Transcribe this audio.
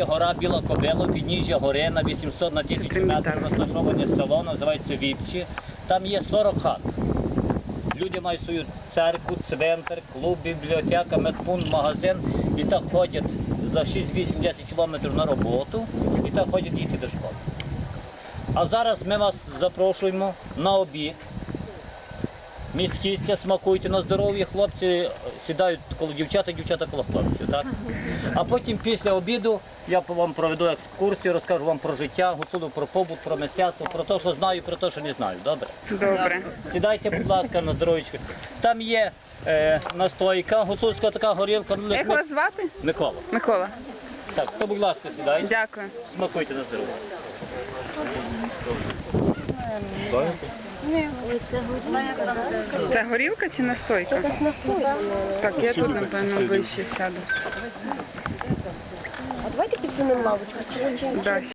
є гора Біла Кобила, підніжжя гори на 800 на 1000 метрів розташоване село, називається Віпчі. Там є 40 хат. Люди мають свою церкву, цвинтар, клуб, бібліотека, медпункт, магазин. І так ходять за 6, 8, 10 кілометрів на роботу, і так ходять діти до школи. А зараз ми вас запрошуємо на обід. Міскіться, смакуйте на здоров'я, хлопці сідають коло дівчата, дівчата коло хлопців. Так? А потім після обіду я по- вам проведу екскурсію, розкажу вам про життя, гуцулу, про побут, про мистецтво, про те, що знаю, про те, що не знаю. Добре? Добре. Сідайте, будь ласка, на здоров'ячко. Там є е, настойка, гуцульська така горілка. ну, Як вас звати? Микола. Микола. Так, то, будь ласка, сідайте, Дякую. смакуйте на здоров'я. Це горілка чи настойка? Так, я тут, напевно, вище сяду. А лавочку.